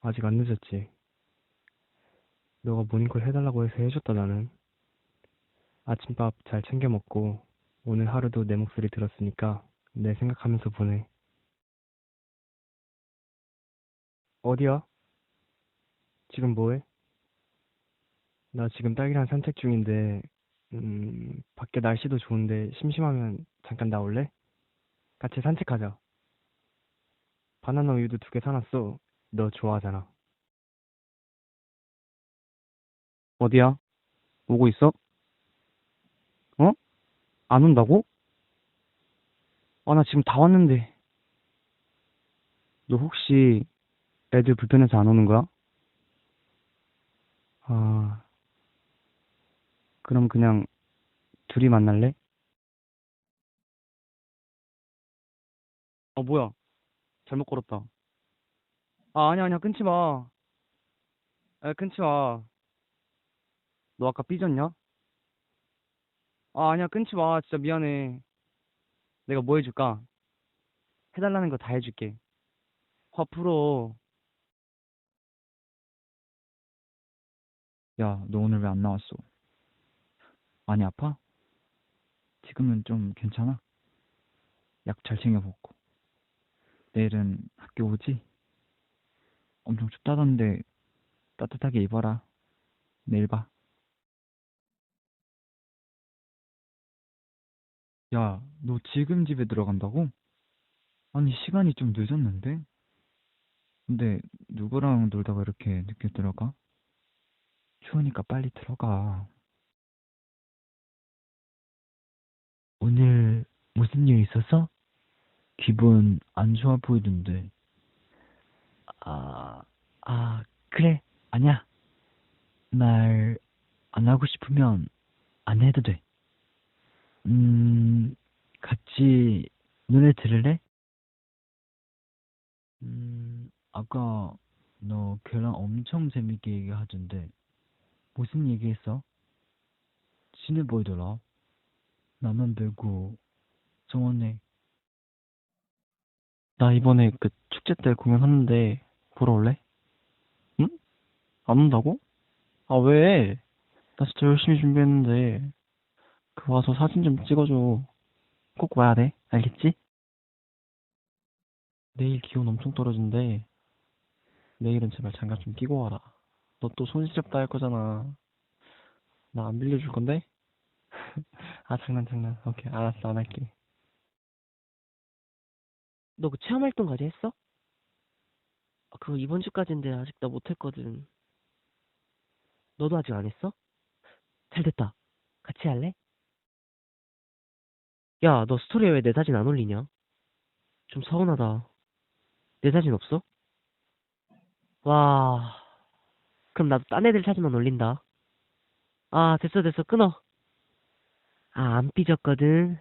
아직 안 늦었지. 너가 모닝콜 해달라고 해서 해줬다, 나는. 아침밥 잘 챙겨 먹고, 오늘 하루도 내 목소리 들었으니까, 내 생각하면서 보내. 어디야? 지금 뭐해? 나 지금 딸기랑 산책 중인데, 음, 밖에 날씨도 좋은데, 심심하면 잠깐 나올래? 같이 산책하자. 바나나 우유도 두 개 사놨어. 너 좋아하잖아. 어디야? 오고 있어? 어? 안 온다고? 아, 나 지금 다 왔는데. 너 혹시 애들 불편해서 안 오는 거야? 아, 그럼 그냥 둘이 만날래? 아, 뭐야. 잘못 걸었다. 아, 아니야, 아니야. 끊지 마. 아, 끊지 마. 너 아까 삐졌냐? 아, 아니야. 끊지 마. 진짜 미안해. 내가 뭐 해줄까? 해달라는 거 다 해줄게. 화 풀어. 야, 너 오늘 왜 안 나왔어? 많이 아파? 지금은 좀 괜찮아? 약 잘 챙겨 먹고. 내일은 학교 오지? 엄청 춥다던데 따뜻하게 입어라. 내일 봐. 야, 너 지금 집에 들어간다고? 아니, 시간이 좀 늦었는데? 근데 누구랑 놀다가 이렇게 늦게 들어가? 추우니까 빨리 들어가. 오늘 무슨 일 있었어? 기분 안 좋아 보이던데. 아, 아, 그래. 아니야. 말 안 하고 싶으면 안 해도 돼. 음, 같이 노래 들을래? 음, 아까 너 걔랑 엄청 재밌게 얘기하던데. 무슨 얘기했어? 친해 보이더라. 나만 배고 정원에 나 이번에 그 축제 때 공연하는데 보러 올래? 응? 안 온다고? 아, 왜? 나 진짜 열심히 준비했는데. 그 와서 사진 좀 찍어줘. 꼭 와야 돼. 알겠지? 내일 기온 엄청 떨어진대. 내일은 제발 장갑 좀 끼고 와라. 너 또 손 시렵다 할 거잖아. 나 안 빌려줄 건데? 아, 장난, 장난. 오케이, 알았어, 안 할게. 너 그 체험 활동까지 했어? 아, 그거 이번 주까지인데 아직 나 못했거든. 너도 아직 안 했어? 잘 됐다. 같이 할래? 야, 너 스토리에 왜 내 사진 안 올리냐? 좀 서운하다. 내 사진 없어? 와, 그럼 나도 딴 애들 사진만 올린다. 아, 됐어, 됐어, 끊어. 아, 안 삐졌거든.